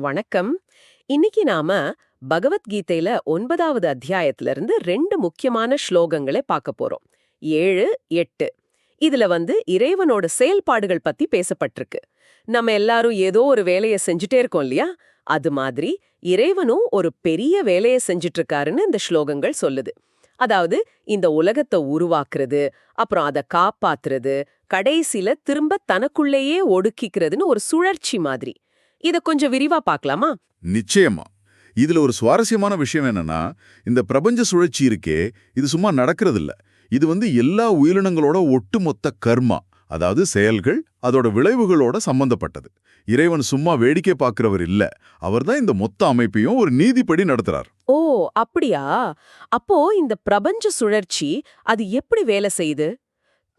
வணக்கம். இன்னைக்கு நாம பகவத்கீதையில ஒன்பதாவது அத்தியாயத்துல இருந்து ரெண்டு முக்கியமான ஸ்லோகங்களை பார்க்க போறோம். ஏழு எட்டு. இதுல வந்து இறைவனோட செயல்பாடுகள் பத்தி பேசப்பட்டிருக்கு. நம்ம எல்லாரும் ஏதோ ஒரு வேலையை செஞ்சுட்டே இருக்கோம் இல்லையா? அது மாதிரி இறைவனும் ஒரு பெரிய வேலையை செஞ்சுட்டு இருக்காருன்னு இந்த ஸ்லோகங்கள் சொல்லுது. அதாவது இந்த உலகத்தை உருவாக்குறது அப்புறம் அதை காப்பாத்துறது கடைசில திரும்ப தனக்குள்ளேயே ஒடுக்கிக்கிறதுன்னு ஒரு சுழற்சி மாதிரி. இத கொஞ்சம் விரிவா பார்க்கலாமா நிச்சயமா. இதுல ஒரு சுவாரஸ்யமான விஷயம் என்னன்னா இந்த பிரபஞ்ச சுழற்சி இருக்கே இது சும்மா நடக்கிறது இல்ல இது வந்து எல்லா உயிரினங்களோட ஒட்டுமொத்த கர்மா அதாவது செயல்கள் அதோட விளைவுகளோட சம்பந்தப்பட்டது. இறைவன் சும்மா வேடிக்கை பார்க்கிறவர் இல்ல அவர்தான் இந்த மொத்த அமைப்பையும் ஒரு நீதிப்படி நடத்துறார். ஓ அப்படியா? அப்போ இந்த பிரபஞ்ச சுழற்சி அது எப்படி வேலை செய்யுது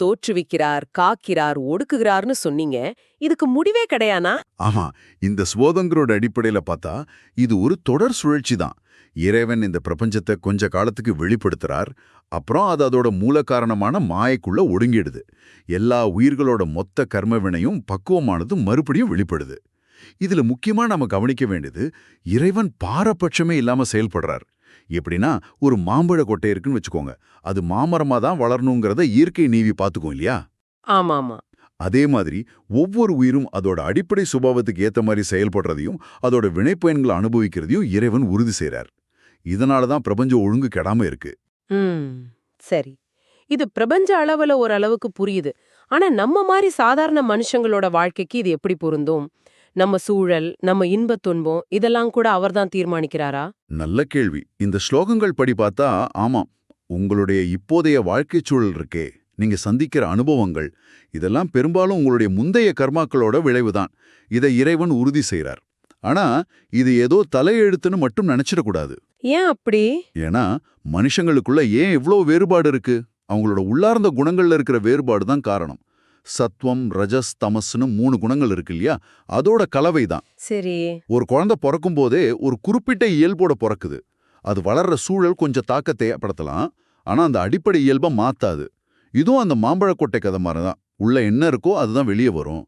தோற்றுவிக்கிறார் காக்கிறார் ஒடுக்குகிறார்னு சொன்னீங்க. இதுக்கு முடிவே கிடையானா ஆமா இந்த சுவோதங்கரோட அடிப்படையில பார்த்தா இது ஒரு தொடர் சுழற்சி தான். இறைவன் இந்த பிரபஞ்சத்தை கொஞ்ச காலத்துக்கு வெளிப்படுத்துறார் அப்புறம் அது அதோட மூல காரணமான மாயக்குள்ள ஒடுங்கிடுது. எல்லா உயிர்களோட மொத்த கர்மவினையும் பக்குவமானதும் பக்குவமானது மறுபடியும் வெளிப்படுது. இதுல முக்கியமா நாம கவனிக்க வேண்டியது இறைவன் பாரபட்சமே இல்லாம செயல்படுறார். எப்படின்னா ஒரு மாம்பழ கொட்டை இருக்குன்னு வச்சுக்கோங்க. அது மாமரமா தான் வளரணுங்கிறத இயற்கை நீவி பார்த்துக்கும் இல்லையா? ஆமாமா. அதே மாதிரி ஒவ்வொரு உயிரும் அதோட அடிப்படை சுபாவத்துக்கு ஏத்த மாதிரி செயல்படுறதையும் அதோட வினைப்பயன்களை அனுபவிக்கிறதையும் இறைவன் உறுதி செய்றார். இதனால தான் பிரபஞ்சம் ஒழுங்கு கெடாம இருக்கு. ம் சரி. இது பிரபஞ்ச அளவுல ஒரு அளவுக்கு புரியுது. ஆனா நம்ம மாதிரி சாதாரண மனுஷங்களோட வாழ்க்கைக்கு இது எப்படி பொருந்தும்? நம்ம சூழல் நம்ம இன்பத் துன்பம் இதெல்லாம் கூட அவர்தான் தீர்மானிக்கிறாரா? நல்ல கேள்வி. இந்த ஸ்லோகங்கள் படி பார்த்தா ஆமாம் உங்களுடைய இப்போதைய வாழ்க்கைச் சூழல் இருக்கே. நீங்க சந்திக்கிற அனுபவங்கள் இதெல்லாம் பெரும்பாலும் உங்களுடைய முந்தைய கர்மாக்களோட விளைவுதான். இதை இறைவன் உறுதி செய்றார். ஆனா இது ஏதோ தலையெழுத்துன்னு மட்டும் நினைச்சிடக்கூடாது. ஏன் அப்படி? ஏன்னா மனுஷங்களுக்குள்ள ஏன் இவ்ளோ வேறுபாடு இருக்கு? அவங்களோட உள்ளார்ந்த குணங்கள்ல இருக்கிற வேறுபாடு தான் காரணம். சத்வம் ரஜஸ் தமஸ்னு மூணு குணங்கள் இருக்கு இல்லையா? அதோட கலவை தான். சரி. ஒரு குழந்தை பிறக்கும் போதே ஒரு குறிப்பிட்ட இயல்போட பிறக்குது. அது வளர்ற சூழல் கொஞ்சம் தாக்கத்தை ஏற்படுத்தலாம். ஆனா அந்த அடிப்படை இயல்பை மாத்தாது. இதுவும் அந்த மாம்பழக்கொட்டை கதை மாதிரி தான். உள்ள என்ன இருக்கோ அதுதான் வெளியே வரும்.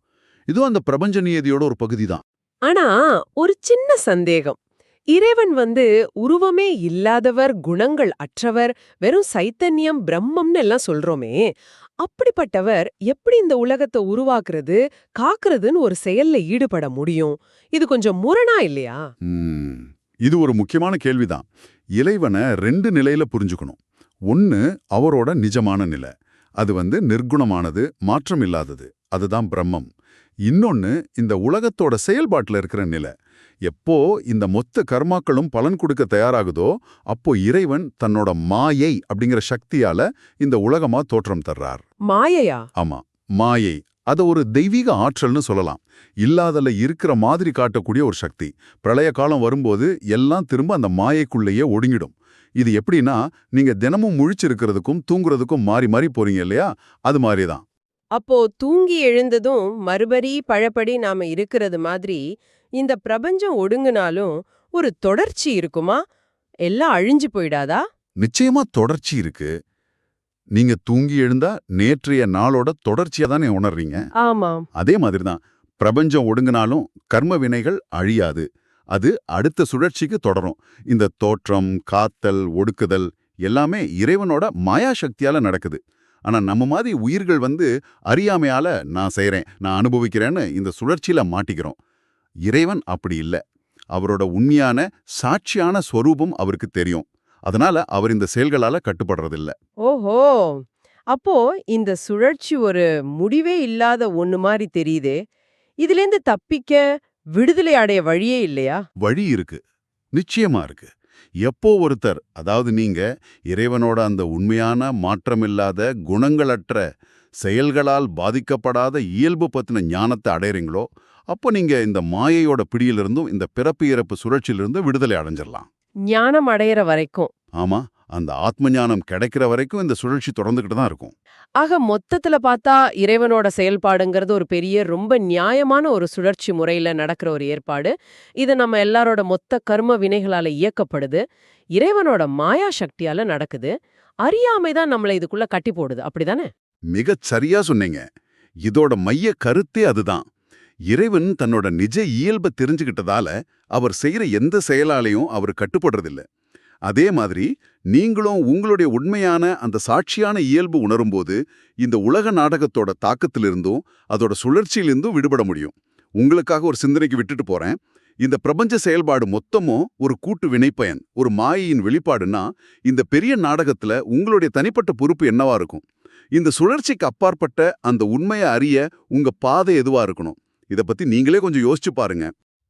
இதுவும் அந்த பிரபஞ்ச நியதியோட ஒரு பகுதி தான். ஆனா ஒரு சின்ன சந்தேகம். இறைவன் வந்து உருவமே இல்லாதவர் குணங்கள் அற்றவர் வெறும் சைத்தன்யம் பிரம்மம்னு எல்லாம் சொல்றோமே அப்படிப்பட்டவர் எப்படி இந்த உலகத்தை உருவாக்குறது காக்குறதுன்னு ஒரு செயல்ல ஈடுபட முடியும்? இது கொஞ்சம் முரணா இல்லையா? இது ஒரு முக்கியமான கேள்விதான். இறைவனை ரெண்டு நிலையில புரிஞ்சுக்கணும். ஒன்னு அவரோட நிஜமான நிலை. அது வந்து நிர்குணமானது மாற்றம் இல்லாதது அதுதான் பிரம்மம். இன்னொன்னு இந்த உலகத்தோட செயல்பாட்டுல இருக்கிற நிலை. எப்போ இந்த மொத்த கர்மாக்களும் பலன் கொடுக்க தயாராகுதோ அப்போ இறைவன் தன்னோட மாயை அப்படிங்கிற சக்தியால இந்த உலகமா தோற்றம் தர்றார். மாயையா? ஆமா மாயை. அத ஒரு தெய்வீக ஆற்றல்னு சொல்லலாம். இல்லாதல இருக்கிற மாதிரி காட்டக்கூடிய ஒரு சக்தி. பிரளய காலம் வரும்போது எல்லாம் திரும்ப அந்த மாயைக்குள்ளேயே ஒடுங்கிடும். இது எப்படின்னா நீங்க தினமும் முழிச்சிருக்கிறதுக்கும் தூங்குறதுக்கும் மாறி மாறி போறீங்க இல்லையா? அது மாதிரி தான் அப்போ தூங்கி எழுந்ததும் மறுபடி பழப்படி நாம இருக்கிறது மாதிரி இந்த பிரபஞ்சம் ஒடுங்குனாலும் ஒரு தொடர்ச்சி இருக்குமா? எல்லாம் அழிஞ்சு போயிடாதா? நிச்சயமா தொடர்ச்சி இருக்கு. நீங்க தூங்கி எழுந்தா நேற்றைய நாளோட தொடர்ச்சியா தானே உணர்றீங்க? ஆமாம். அதே மாதிரி தான் பிரபஞ்சம் ஒடுங்கினாலும் கர்ம வினைகள் அழியாது. அது அடுத்த சுழற்சிக்கு தொடரும். இந்த தோற்றம் காத்தல் ஒடுக்குதல் எல்லாமே இறைவனோட மாயா சக்தியால நடக்குது. ஆனா நம்ம மாதிரி உயிர்கள் வந்து அறியாமையால நான் செய்றேன் நான் அனுபவிக்கிறேன்னு இந்த சுழற்சியில மாட்டிக்கிறோம். இறைவன் அப்படி இல்ல. அவரோட உண்மையான சாட்சியான ஸ்வரூபம் அவருக்கு தெரியும். அதனால அவர் இந்த செயல்களால கட்டுப்படுறதில்ல. ஓஹோ! அப்போ இந்த சுழற்சி ஒரு முடிவே இல்லாத ஒண்ணு மாதிரி தெரியுதே. இதுலேருந்து தப்பிக்க விடுதலை அடைய வழியே இல்லையா? வழி இருக்கு. நிச்சயமா இருக்கு. எப்போ ஒருத்தர் அதாவது நீங்க இறைவனோட அந்த உண்மையான மாற்றமில்லாத குணங்களற்ற செயல்களால் பாதிக்கப்படாத இயல்பு பத்தின ஞானத்தை அடையறீங்களோ அப்போ நீங்க இந்த மாயையோட பிடியிலிருந்தும் இந்த பிறப்பு இறப்பு சுழற்சியிலிருந்து விடுதலை அடைஞ்சிடலாம் ஞானம் அடையிற வரைக்கும். ஆமா. அந்த ஆத்ம ஞானம் கிடைக்கிற வரைக்கும் இந்த சுழற்சி தொடர்ந்துகிட்டு தான் இருக்கும். ஆக மொத்தத்துல பார்த்தா இறைவனோட செயல்பாடுங்கிறது ஒரு பெரிய ரொம்ப நியாயமான ஒரு சுழற்சி முறையில நடக்கிற ஒரு ஏற்பாடு. இது நம்ம எல்லாரோட மொத்த கர்ம வினைகளால இயக்கப்படுது. இறைவனோட மாயா சக்தியால நடக்குது. அறியாமை தான் நம்மள இதுக்குள்ள கட்டி போடுது. அப்படிதானே மிகச் சரியா சொன்னீங்க. இதோட மைய கருத்தே அதுதான். இறைவன் தன்னோட நிஜ இயல்பை தெரிஞ்சுக்கிட்டதால அவர் செய்யற எந்த செயலாலையும் அவர் கட்டுப்படுறதில்ல. அதே மாதிரி நீங்களும் உங்களுடைய உண்மையான அந்த சாட்சியான இயல்பு உணரும்போது இந்த உலக நாடகத்தோட தாக்கத்திலிருந்தும் அதோட சுழற்சியிலிருந்தும் விடுபட முடியும். உங்களுக்காக ஒரு சிந்தனைக்கு விட்டுட்டு போறேன். இந்த பிரபஞ்ச செயல்பாடு மொத்தமும் ஒரு கூட்டு வினைப்பயன் ஒரு மாயையின் வெளிப்பாடுனா இந்த பெரிய நாடகத்துல உங்களுடைய தனிப்பட்ட பொறுப்பு என்னவா இருக்கும்? இந்த சுழற்சிக்கு அப்பாற்பட்ட அந்த உண்மையை அறிய உங்க பாதை எதுவா இருக்கணும்? இத பத்தி நீங்களே கொஞ்சம் யோசிச்சு பாருங்க.